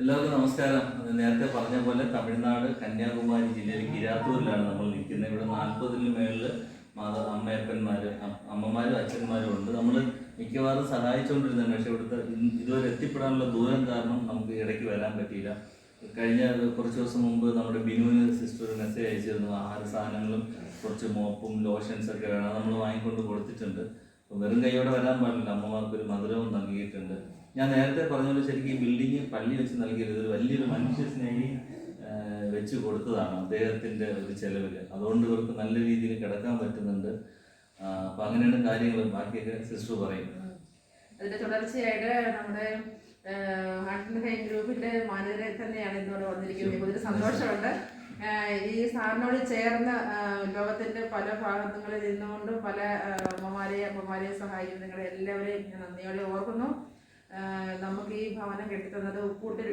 എല്ലാവർക്കും നമസ്കാരം. നേരത്തെ പറഞ്ഞ പോലെ തമിഴ്നാട് കന്യാകുമാരി ജില്ലയിലെ കിരാത്തൂരിലാണ് നമ്മൾ നിൽക്കുന്നത്. ഇവിടെ നാൽപ്പതിന് മേളിൽ മാതാ അമ്മയപ്പന്മാർ അമ്മമാരും അച്ഛന്മാരും ഉണ്ട്. നമ്മൾ മിക്കവാറും സഹായിച്ചുകൊണ്ടിരുന്നത് പക്ഷെ ഇവിടുത്തെ ഇതുവരെ എത്തിപ്പെടാനുള്ള ദൂരം കാരണം നമുക്ക് ഇടയ്ക്ക് വരാൻ പറ്റിയില്ല. കഴിഞ്ഞ കുറച്ച് ദിവസം മുമ്പ് നമ്മുടെ ബിനുവിന് സിസ്റ്റർ ഒരു മെസ്സേജ് അയച്ചിരുന്നു. ആഹാര സാധനങ്ങളും കുറച്ച് മോപ്പും ലോഷൻസ് ഒക്കെ വേണം. നമ്മൾ വാങ്ങിക്കൊണ്ട് കൊടുത്തിട്ടുണ്ട്. വെറും കൈയോടെ വരാൻ പാടില്ല. അമ്മമാർക്ക് ഒരു മധുരവും നൽകിയിട്ടുണ്ട്. ഞാൻ നേരത്തെ പറഞ്ഞ പോലെ ശരിക്കും ഈ ബിൽഡിംഗ് പള്ളി വെച്ച് നൽകിയത് ഒരു വലിയൊരു മനുഷ്യ സ്നേഹി വെച്ച് കൊടുത്തതാണ് അദ്ദേഹത്തിന്റെ ഒരു ചെലവിൽ അതുകൊണ്ട് ഇവർക്ക് നല്ല രീതിയിൽ കിടക്കാൻ പറ്റുന്നുണ്ട്. അപ്പൊ അങ്ങനെയാണ് കാര്യങ്ങൾ ബാക്കിയൊക്കെ സിസ്റ്റർ പറയും. അതിന്റെ തുടർച്ചയായിട്ട് നമ്മുടെ ഹാർട്ട് ഹാർട്ടിൻ ഗ്രൂപ്പിന്റെ മാനേജറെ തന്നെയാണ് ഇന്നോട് വന്നിരിക്കുന്നത്. ഒരു സന്തോഷമുണ്ട്. ഈ സാറിനോട് ചേർന്ന് ലോകത്തിന്റെ പല ഭാഗങ്ങളിൽ നിന്നുകൊണ്ട് പല അമ്മമാരെയും അമ്മമാരെയും സഹായിക്കുന്ന നിങ്ങളെ എല്ലാവരെയും ഞാൻ നന്ദിയോടെ ഓർക്കുന്നു. നമുക്ക് ഈ ഭവനം കെട്ടിത്തന്നത് ഉപ്പൂട്ടിൽ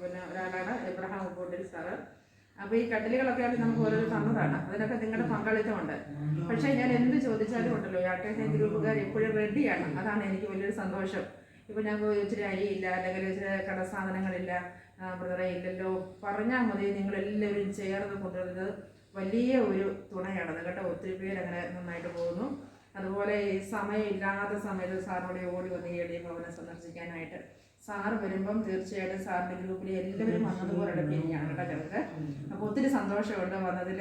പിന്നെ ഒരാളാണ് എബ്രഹാം ഉപ്പൂട്ടിൽ സാറ് അപ്പോൾ ഈ കട്ടിലുകളൊക്കെ ആയിട്ട് നമുക്ക് ഓരോ തന്നതാണ്. അതിനൊക്കെ നിങ്ങളുടെ പങ്കാളിത്തമുണ്ട്. പക്ഷേ ഞാൻ എന്ത് ചോദിച്ചാലും ഉണ്ടല്ലോ യാട്ടേഷൻ ഗ്രൂപ്പുകാർ എപ്പോഴും റെഡിയാണ് അതാണ് എനിക്ക് വലിയൊരു സന്തോഷം. ഇപ്പോൾ ഞങ്ങൾക്ക് ഇച്ചിരി അരിയില്ല അല്ലെങ്കിൽ ഇച്ചിരി കടസാധനങ്ങളില്ല ബ്രദറെ ഇല്ലല്ലോ. പറഞ്ഞാൽ മതി നിങ്ങളെല്ലാവരും ചേർന്ന് കൊണ്ടുവരുന്നത് വലിയ ഒരു തുണയാണ്. കേട്ടോ ഒത്തിരി പേര് അങ്ങനെ നന്നായിട്ട് പോകുന്നു. അതുപോലെ ഈ സമയമില്ലാത്ത സമയത്ത് സാറിനോട് ഓടി വന്ന് ഈ സന്ദർശിക്കാനായിട്ട് സാറ് വരുമ്പം തീർച്ചയായിട്ടും സാറിന്റെ ഗ്രൂപ്പിൽ എല്ലാവരും വന്നതുപോലെ പിന്നെയാണ് കേട്ടോ ഞങ്ങൾക്ക്. അപ്പോൾ ഒത്തിരി സന്തോഷമുണ്ട് വന്നതിൽ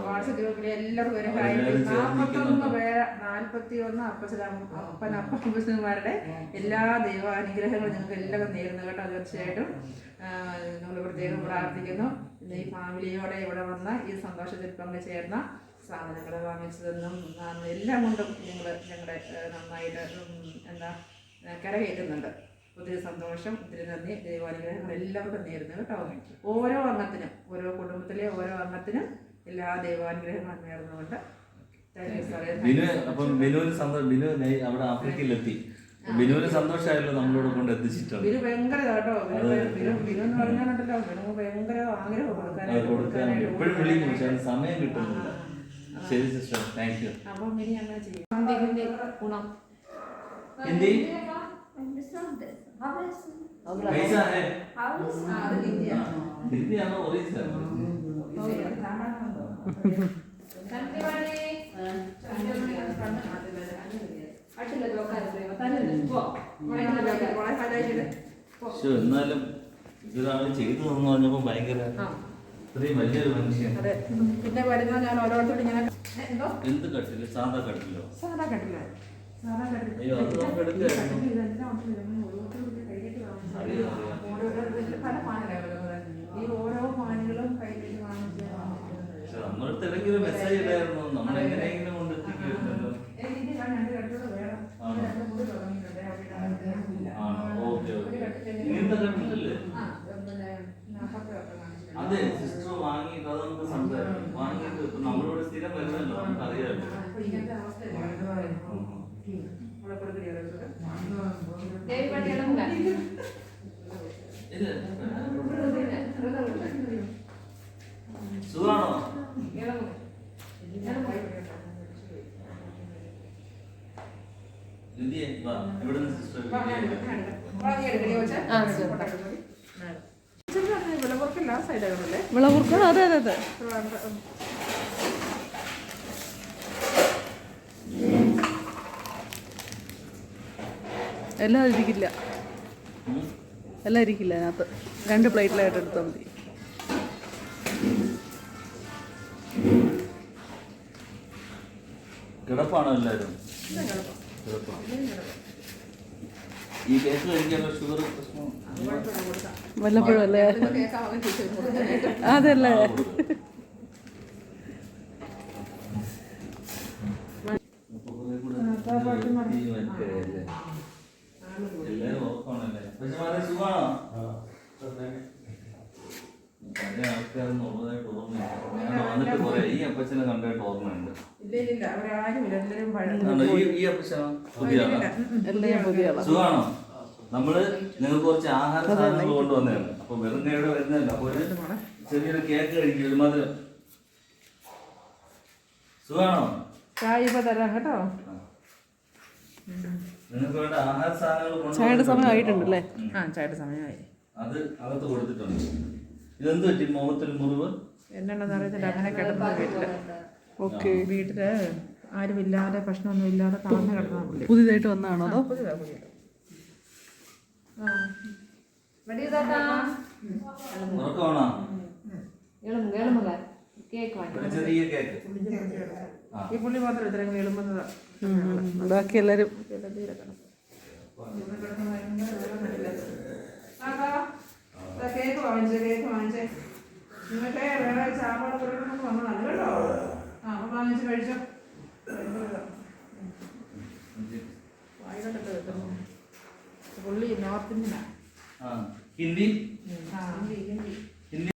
വാട്സപ്പ് ഗ്രൂപ്പിൽ എല്ലാവർക്കും ഒരു ഗ്രൂപ്പിലെ കാര്യം നാൽപ്പത്തൊന്ന്. പേര് നാൽപ്പത്തി ഒന്ന് അപ്പച്ചന അപ്പൻ അപ്പന്മാരുടെ എല്ലാ ദൈവാനുഗ്രഹങ്ങളും ഞങ്ങൾക്ക് എല്ലാവരും നേരുന്നു കേട്ടോ തീർച്ചയായിട്ടും. നമ്മൾ പ്രത്യേകം പ്രാർത്ഥിക്കുന്നു ഈ ഫാമിലിയോടെ ഇവിടെ വന്ന ഈ സന്തോഷത്തിൽ പങ്കുചേർന്ന സാധനങ്ങൾ വാങ്ങിച്ചു തന്നും. എല്ലാം കൊണ്ടും നിങ്ങൾ ഞങ്ങളുടെ നന്നായിട്ട് എന്താ കരകയറ്റുന്നുണ്ട്. ഒത്തിരി സന്തോഷം ഒത്തിരി നന്ദി. ദൈവാനുഗ്രഹങ്ങൾ എല്ലാവർക്കും നേരുന്നു കേട്ടോ. ഓരോ അംഗത്തിനും ഓരോ കുടുംബത്തിലെ ഓരോ അംഗത്തിനും എല്ലാ ദൈവാനുഗ്രഹങ്ങളും നേർന്നുകൊണ്ട്. ബിനു അപ്പം ബിനുവിന് സന്തോഷം ബിനു അവിടെ ആഫ്രിക്കയിലെത്തി. ബിനുവിന് സന്തോഷമായല്ലോ നമ്മളോട് കൊണ്ട് എത്തിച്ചിട്ടുണ്ട്. ബിനു ഭയങ്കര കേട്ടോ. ബിനു ബിനു എന്ന് പറഞ്ഞാലുണ്ടല്ലോ ബിനു ഭയങ്കര ആഗ്രഹം കൊടുക്കാനായിട്ട് എപ്പോഴും വിളിക്കും പക്ഷെ സമയം കിട്ടുന്നില്ല. ശരി സിസ്റ്റർ താങ്ക് യു അപ്പം ഇനി അങ്ങനെ എന്നാലും ഇതൊരാൾ ചെയ്തു തന്നു പറഞ്ഞപ്പോ ഭയങ്കര ഇത്രയും വലിയൊരു മനുഷ്യൻ. അതെ. പിന്നെ വരുന്ന ഞാൻ ഓരോരുത്തരും ഇങ്ങനെ എന്തോ? എന്ത് കട്ടിൽ? സാധാ കട്ടിലോ? സാധാ കട്ടില്ല സാധാ കട്ടില്ല അയ്യോ, അത് നമുക്ക് എടുക്കായിരുന്നു. ഈ. ഓരോ ഫാനുകളും കൈയിട്ട് വാങ്ങിച്ച് പക്ഷെ നമ്മളടുത്ത് ഒരു മെസ്സേജ് ഇടായിരുന്നു. നമ്മൾ എങ്ങനെയെങ്കിലും കൊണ്ട് എത്തിക്കുമല്ലോ. Okay okay. ഇങ്ങനത്തെ കട്ടിലല്ലേ. അതെ സിസ്റ്റർ വാങ്ങിയിട്ട് അത് നമുക്ക് സംസാരിക്കാം വാങ്ങിയിട്ട് ഇപ്പൊ നമ്മളോട് സ്ഥിരം വരുന്നല്ലോ നമുക്ക് അറിയാമല്ലോ ആ, ഇപ്പൊ ഇങ്ങനത്തെ അവസ്ഥയല്ലേ ഇവിടെ കൊടുക്കണേ ഓരോരുത്തര്. ദേവി പട്ടിയുടെ മുഖം ഇത് വെറുതെ, വെറുതെ കൊടുക്കണേ. സുഖാണോ ഇളകും. ഇളകും. ലിതിയെ വാ ഇവിടുന്ന് സിസ്റ്റർ വാ, ഞാൻ എടുക്കാം, ഞാൻ എടുക്കാം. വാ, നീ എടുക്കടി കൊച്ചേ. ആ, ശരി. ഫോട്ടോ എടുക്കടി. ഇച്ചിരി അത് വിളവൂർക്കല്ല, ആ സൈഡാണല്ലേ? വിളവുർക്ക് അതെ അതെ അതെ. എല്ലാം ഇരിക്കില്ല. എല്ലാം ഇരിക്കില്ല അതിനകത്ത്. രണ്ട് പ്ലേറ്റിലായിട്ട് എടുത്താൽ മതി. കിടപ്പാണോ എല്ലാവരും. ഈ കേക്ക് കഴിക്കാനുള്ള ഷുഗർ പ്രശ്നം. വല്ലപ്പോഴും അല്ലേ. അതല്ലേ. ആ, കൊടുക്ക്. അപ്പൊ കുറെ കൂടെ ഈ മറ്റേ അല്ലേ? എല്ലാവരും ഉറക്കമാണല്ലേ? പക്ഷെ വളരെ സുഖാണോ? പഴയ ആൾക്കാരൊന്നും ഉള്ളതായിട്ട് ഓർമ്മയില്ല. ഞാൻ വന്നിട്ട് കുറെ ഈ അപ്പച്ചനെ കണ്ടായിട്ട് ഓർമ്മയുണ്ട്. ഇല്ല, ഇല്ല, ഇല്ല. അവരാരുമില്ല. എല്ലാവരും ഈ ഈ അപ്പച്ചനോ? പുതിയ ആളാ? ഇല്ല, ഉം, ഉം. എല്ലാം പുതിയ ആളാ. സുഖാണോ? നമ്മൾ നിങ്ങൾക്ക് കുറച്ച് ആഹാര സാധനങ്ങൾ കൊണ്ടുവന്നതാണ്. അപ്പൊ വെറും കൈയോടെ വരുന്നതല്ല. അപ്പൊ ഒരു ചെറിയൊരു കേക്ക് കഴിക്കും. ഒരു മധുരം സുഖാണോ? ചായ ഇപ്പൊ തരാം കേട്ടോ. നിങ്ങൾക്ക് വേണ്ട ആഹാര സാധനങ്ങൾ. ചായയുടെ സമയം ആയിട്ടുണ്ടല്ലേ? ആ ചായയുടെ സമയമായി. അത് അകത്ത് കൊടുത്തിട്ടുണ്ട്. ഇതെന്ത് പറ്റി? മുഖത്തിൽ മുറിവ്? എന്നാണെന്ന് അറിയത്തില്ല. അങ്ങനെ കിടന്ന വീട്ടിൽ. ഓക്കെ. വീട്ടിൽ ഭക്ഷണമൊന്നും ഇല്ലാതെ താഴ്ന്നു കിടന്നാ പുള്ളി. പുതിയതായിട്ട് വന്നതാണോ അതോ? പുതിയതാ പുതിയതാ. ഉറക്കമാണോ? ചെറിയ കേക്ക്. ഈ പുള്ളി മാത്രം ഇത്രയും എളുമ്പുന്നത്. ഉം, ഉം. ബാക്കി എല്ലാവരും കേക്ക് വാങ്ങിച്ചേ കേക്ക് വാങ്ങിച്ചേ. നിങ്ങൾക്ക് വേറെ ചാപ്പാട് കുറയ്ക്കുന്നൊക്കെ വന്നതാണ് കേട്ടോ. ആ അപ്പം വാങ്ങിച്ച് കഴിച്ചോ. വായിലോട്ടൊക്കെ വെക്കുന്നു പുള്ളി നോർത്ത് ഇന്ത്യനാണ് ഹിന്ദി ഹിന്ദി. ഹിന്ദി